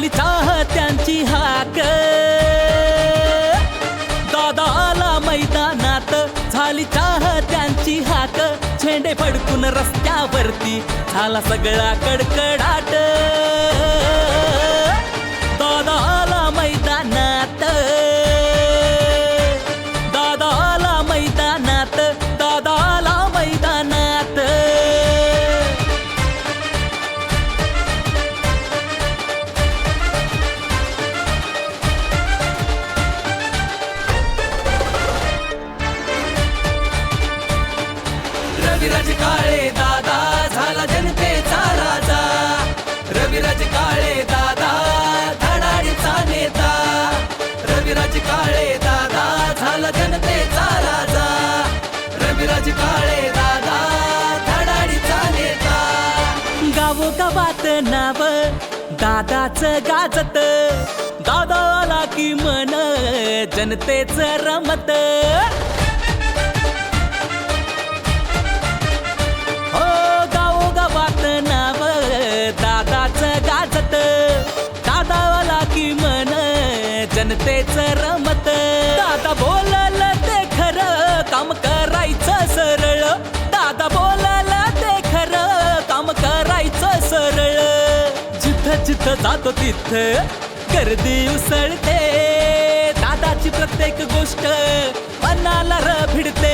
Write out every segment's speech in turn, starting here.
झाली चाहत्यांची हाक. दादा आला मैदानात झाली चाहत्यांची हाक. झेंडे फडकून रस्त्यावरती झाला सगळा कडकडाट. रविराज काळे दादा झाला जनतेचा राजा. रविराज काळे दादा धडाडीचा नेता. गावोगावात नाव दादाच गाजत. दादा आला की मन जनतेच रमत. जनतेच रमत. दादा बोलल ते खरं काम करायचं सरळ. दादा बोलल ते खरं काम करायचं सरळ. जिथं जिथं जातो तिथं गर्दी उसळते. दादाची प्रत्येक गोष्ट मनाला र भिडते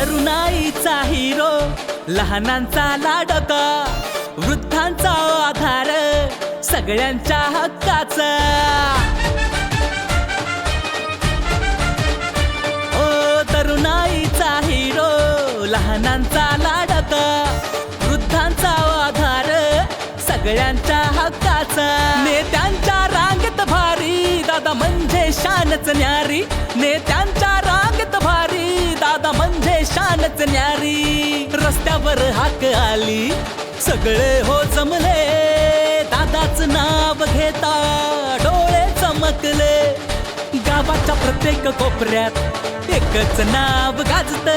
तरुणाईचा हिरो लहानांचा लाडका वृद्धांचा आधार सगळ्यांच्या हक्काचा. ओ तरुणाईचा हिरो लहानांचा लाडका वृद्धांचा आधार सगळ्यांच्या हक्काचा. नेत्यांच्या रांगेत भारी दादा म्हणजे शानच न्यारी. नेत्या शानच रस्त्यावर हाक आली. सगळे हो जमले दादाच नाव घेता. डोळे चमकले गावाच्या प्रत्येक कोपऱ्यात एकच नाव गाजत.